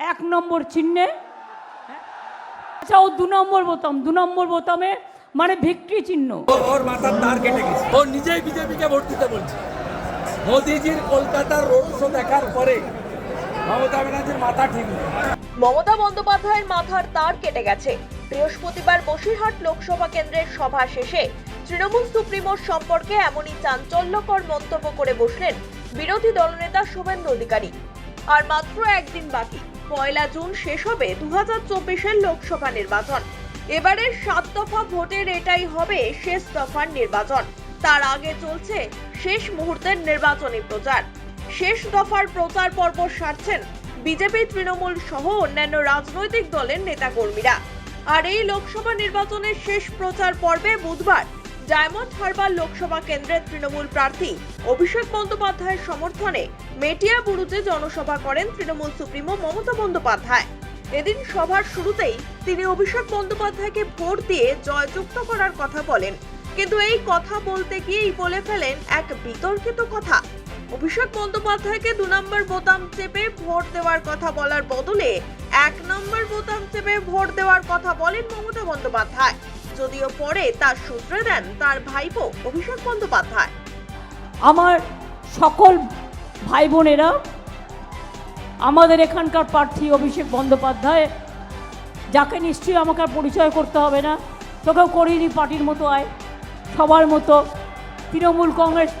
এক নম্বর চিহ্নে। আচ্ছা ও দু নম্বর বোতাম দু নম্বর বোতামে মানে ভিক্টরি চিহ্ন। ওর মাথার তার কেটে গেছে। ও নিজেই বিজেপিকে ভোট দিতে বলছে। মোদিজির কলকাতার রোড শো দেখার পরে মমতা ব্যানার্জির মাথা ঠিক মমতা বন্দ্যোপাধ্যায়ের মাথার তার কেটে গেছে। বৃহস্পতিবার বসিরহাট লোকসভা কেন্দ্রের সভা শেষে তৃণমূল সুপ্রিমোর সম্পর্কে এমনই চাঞ্চল্যকর মন্তব্য করে বসলেন বিরোধী দলনেতা শুভেন্দু অধিকারী। আর মাত্র একদিন বাকি। পয়লা জুন শেষ হবে দু হাজার চব্বিশের লোকসভা নির্বাচন। এবারের সাত দফা ভোটের এটাই হবে শেষ দফার নির্বাচন। তার আগে চলছে শেষ মুহূর্তের নির্বাচনী প্রচার। শেষ দফার প্রচার পর্ব সারছেন বিজেপি, তৃণমূল সহ অন্যান্য রাজনৈতিক দলের নেতাকর্মীরা। আর এই লোকসভা নির্বাচনের শেষ প্রচার পর্বে বুধবার ডায়মন্ড হারবার লোকসভা কেন্দ্রের তৃণমূল প্রার্থী অভিষেক বন্দ্যোপাধ্যায়ের সমর্থনে মেটিয়া বুরুজে জনসভা করেন তৃণমূল সুপ্রিমো মমতা বন্দ্যোপাধ্যায়। এদিন সভার শুরুতেই তিনি অভিষেক বন্দ্যোপাধ্যায়কে ভোট দিয়ে জয়যুক্ত করার কথা বলেন। কিন্তু এই কথা বলতে গিয়েই বলে ফেলেন এক বিতর্কিত কথা। অভিষেক বন্দ্যোপাধ্যায়কে দু নম্বর বোতাম চেপে ভোট দেওয়ার কথা বলার বদলে এক নম্বর বোতাম চেপে ভোট দেওয়ার কথা বলেন মমতা বন্দ্যোপাধ্যায়। যদিও পরে তার সূত্রে দেন তার ভাইপো অভিষেক বন্দ্যোপাধ্যায়। আমার সকল ভাই বোনেরা আমাদের এখানকার প্রার্থী অভিষেক বন্দ্যোপাধ্যায়, যাকে নিশ্চয়ই আমাকে পরিচয় করতে হবে না, তোকেও করিনি পার্টির মতো আয়। সবার মতো তৃণমূল কংগ্রেস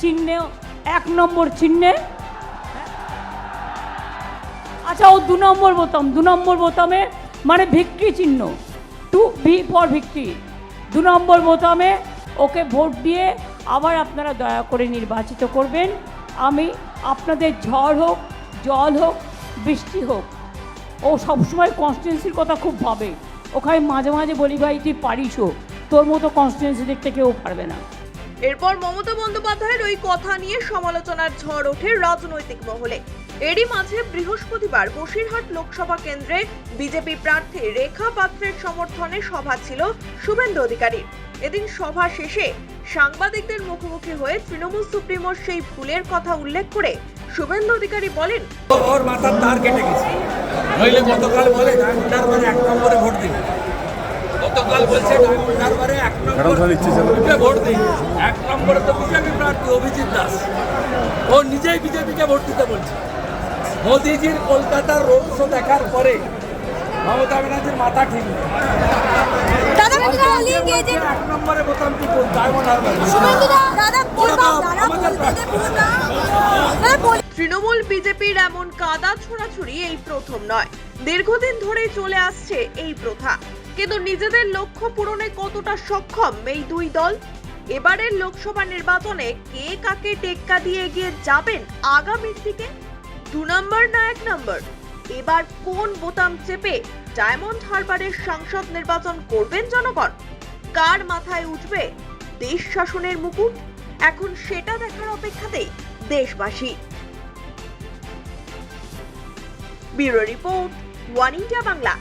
চিহ্নে, এক নম্বর চিহ্নে। আচ্ছা ও দু নম্বর বোতাম, দু নম্বর বোতামে মানে ভিক্টরি চিহ্ন। টু ভি ফর ভিক্টি দু নম্বর বোতামে ওকে ভোট দিয়ে আবার আপনারা দয়া করে নির্বাচিত করবেন। আমি আপনাদের ঝড় হোক, জল হোক, বৃষ্টি হোক, ও সবসময় কনস্টিটুয়েন্সির কথা খুব ভাবে। ওখানে মাঝে মাঝে বলি, ভাই, তুই পারিসও তোর মতো কনস্টিটুয়েন্সি দেখতে কেউ পারবে না। এরপর মমতা বন্দ্যোপাধ্যায়ের ওই কথা নিয়ে সমালোচনার ঝড় ওঠে রাজনৈতিক মহলে। এরই মাঝে বৃহস্পতিবার বসিরহাট লোকসভা কেন্দ্রে বিজেপি প্রার্থী রেখা পাত্রের সমর্থনে সভা ছিল শুভেন্দু অধিকারীর। এদিন সভা শেষে সাংবাদিকদের মুখোমুখি হয়ে তৃণমূল সুপ্রিমোর সেই ভুলের কথা উল্লেখ করে শুভেন্দু অধিকারী বলেন ওর মাথার তার কেটে গেছে। নইলে গতকাল বলে এক নম্বরে ভোট দিন গতকাল বলছে এক নম্বরে ভোট দিন এক নম্বরে তো বিজেপি প্রার্থী অভিজিৎ দাস। ও নিজেই বিজেপিকে ভোট দিতে বলছে। মোদিজির কলকাতার রোড শো দেখার পরে মমতা ব্যানার্জির মাথা ঠিক নেই। এক নম্বরে বোতাম টিপুন ডায়মন্ড হারবারে তৃণমূল বিজেপির এমন কাদা ছোড়াছুড়ি এই প্রথম নয়। দীর্ঘদিন ধরে চলে আসছে এই প্রথা। কিন্তু নিজেদের লক্ষ্য পূরণে কতটা সক্ষম এই দুই দল? এবারের লোকসভা নির্বাচনে কে কাকে টেক্কা দিয়ে এগিয়ে যাবেন আগামীর দিকে দু নম্বর না এক নম্বর? এবার কোন বোতাম চেপে ডায়মন্ড হারবারের সাংসদ নির্বাচন করবেন জনগণ? কার মাথায় উঠবে দেশ শাসনের মুকুট? এখন সেটা দেখার অপেক্ষাতেই দেশবাসী। Bureau report, one India Bangla.